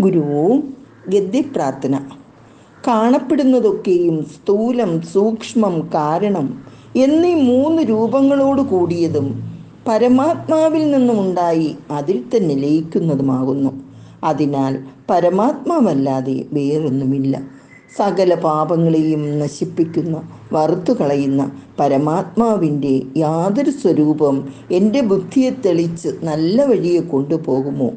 ഗുരു ഗദ്യപ്രാർത്ഥന. കാണപ്പെടുന്നതൊക്കെയും സ്ഥൂലം സൂക്ഷ്മം കാരണം എന്നീ മൂന്ന് രൂപങ്ങളോട് കൂടിയതും പരമാത്മാവിൽ നിന്നുമുണ്ടായി അതിൽ തന്നെ ലയിക്കുന്നതുമാകുന്നു. അതിനാൽ പരമാത്മാവല്ലാതെ വേറൊന്നുമില്ല. സകല പാപങ്ങളെയും നശിപ്പിക്കുന്ന വറുത്തു കളയുന്ന പരമാത്മാവിന്റെ യാതൊരു സ്വരൂപം എന്റെ ബുദ്ധിയെ തെളിച്ച് നല്ല വഴിയെ കൊണ്ടുപോകുമോ?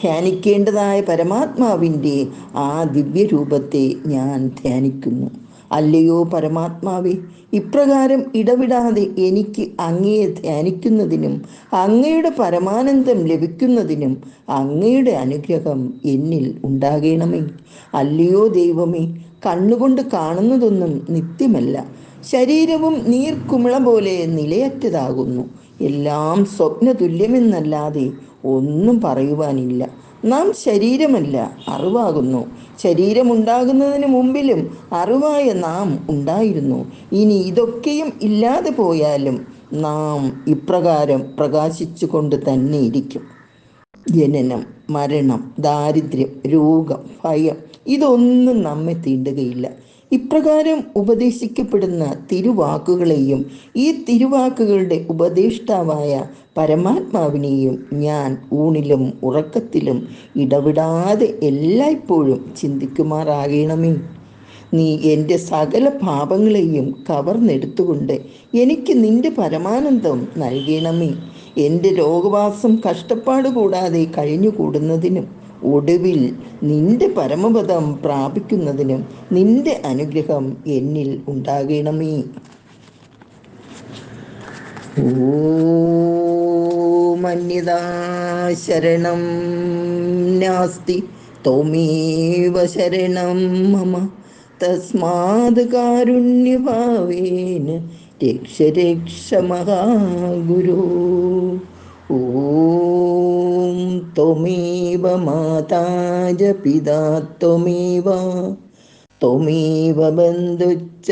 ധ്യാനിക്കേണ്ടതായ പരമാത്മാവിന്റെ ആ ദിവ്യരൂപത്തെ ഞാൻ ധ്യാനിക്കുന്നു. അല്ലയോ പരമാത്മാവെ ഇപ്രകാരം ഇടവിടാതെ എനിക്ക് അങ്ങയെ ധ്യാനിക്കുന്നതിനും അങ്ങയുടെ പരമാനന്ദം ലഭിക്കുന്നതിനും അങ്ങയുടെ അനുഗ്രഹം എന്നിൽ ഉണ്ടാകണമേ. അല്ലയോ ദൈവമേ കണ്ണുകൊണ്ട് കാണുന്നതൊന്നും നിത്യമല്ല. ശരീരവും നീർക്കുമിള പോലെ നിലയറ്റതാകുന്നു. എല്ലാം സ്വപ്ന തുല്യമെന്നല്ലാതെ ഒന്നും പറയുവാനില്ല. നാം ശരീരമല്ല അറിവാകുന്നു. ശരീരമുണ്ടാകുന്നതിന് മുമ്പിലും അറിവായ നാം ഉണ്ടായിരുന്നു. ഇനി ഇതൊക്കെയും ഇല്ലാതെ പോയാലും നാം ഇപ്രകാരം പ്രകാശിച്ചു കൊണ്ട് തന്നെ ഇരിക്കും. ജനനം മരണം ദാരിദ്ര്യം രോഗം ഭയം ഇതൊന്നും നമ്മെ തീണ്ടുകയില്ല. ഇപ്രകാരം ഉപദേശിക്കപ്പെടുന്ന തിരുവാക്കുകളെയും ഈ തിരുവാക്കുകളുടെ ഉപദേഷ്ടാവായ പരമാത്മാവിനെയും ഞാൻ ഊണിലും ഉറക്കത്തിലും ഇടവിടാതെ എല്ലായ്പ്പോഴും ചിന്തിക്കുമാറാകണമേ. നീ എന്റെ സകല പാപങ്ങളെയും കവർന്നെടുത്തുകൊണ്ട് എനിക്ക് നിന്റെ പരമാനന്ദം നൽകണമേ. എന്റെ രോഗവാസം കഷ്ടപ്പാട് കൂടാതെ കഴിഞ്ഞുകൂടുന്നതിനും ഒടുവിൽ നിന്റെ പരമപദം പ്രാപിക്കുന്നതിനും നിന്റെ അനുഗ്രഹം എന്നിൽ ഉണ്ടാകണമേ. ഓമന്യതാ ശരണം നാസ്തി ത്വമേവ ശരണം മമ. തസ്മാത് കാരുണ്യഭാവേന രക്ഷ രക്ഷ മഹാഗുരു. ഓം ത്വമേവ മാതാ च पिता ത്വമേവ ത്വമേവ बन्धुश्च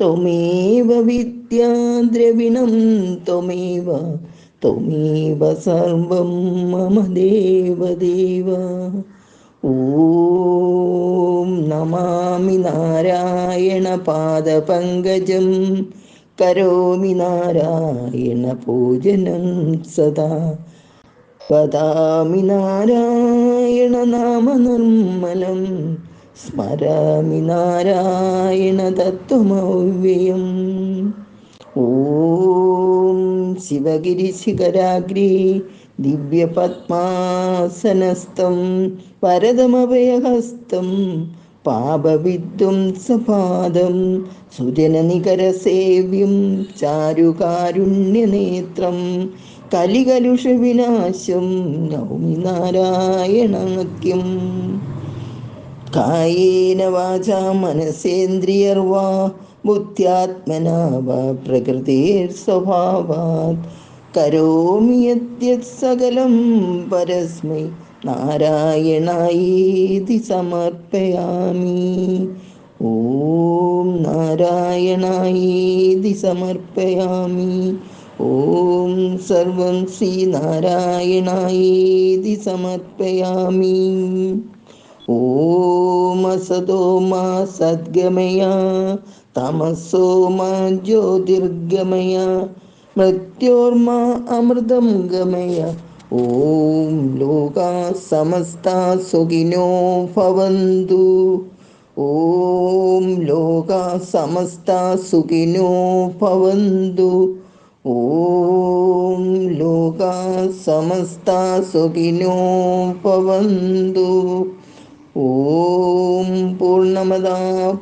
ത്വമേവ വിദ്യാ ദ്രവിണം ത്വമേവ. ത്വമേവ സർവം മമ ദേവദേവ ഓം നമാമി നാരായണ പാദപങ്കജം. കരോമി നാരായണ പൂജനം സദാ. വദാമി നാരായണ നാമനിർമ്മലം സ്മരാമി നാരായണ തത്വമവ്യയം. ഓം ശിവഗിരി ശിഖരാഗ്രേ ദിവ്യപത്മാസനസ്ഥം വരദമഭയഹസ്തം പാപവിധ്വംസപാദം സുജനനികരസേവ്യം ചാരുകാരുണ്യനേത്രം. കലികലുഷവിനാശം നൗമി നാരായണാക്യം. കായേന വാചാ മനസേന്ദ്രിയർവാ ബുദ്ധ്യാത്മനാ വാ പ്രകൃതിർസ്വഭാവാത് കരോമി യദ്യത് സകലം പരസ്മൈ നാരായണായേതി സമർപ്പയാമി. ഓം നാരായണായേതി സമർപ്പയാമി. ഓം സർവം ശ്രീനാരായണായേതി സമർപ്പയാമി. ഓം അസതോ മാ സദ്ഗമയ. തമസോ മാ ജ്യോതിർഗമയ. മൃത്യോർമാ അമൃതം ഗമയ. ഓം ലോകാ സമസ്ത സുഖിനോ ഭവന്തു. ഓം ലോകാ സമസ്ത സുഖിനോ ഭവന്തു. ഓം ലോകാ സമസ്ത സുഖിനോ ഭവന്തു. ഓം പൂർണമദ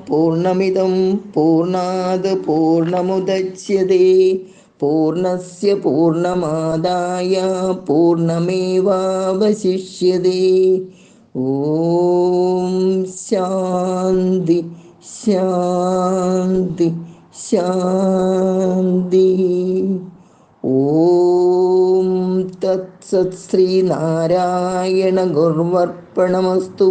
പൂർണമിദം പൂർണാത് പൂർണമുദച്യതേ പൂർണസ്യ പൂർണമാദായ പൂർണമേവാവശിഷ്യതേ. ഓം ശാന്തി ശാന്തി ശാന്തി. ഓം തത്സത് ശ്രീനാരായണ ഗുർവർപ്പണമസ്തു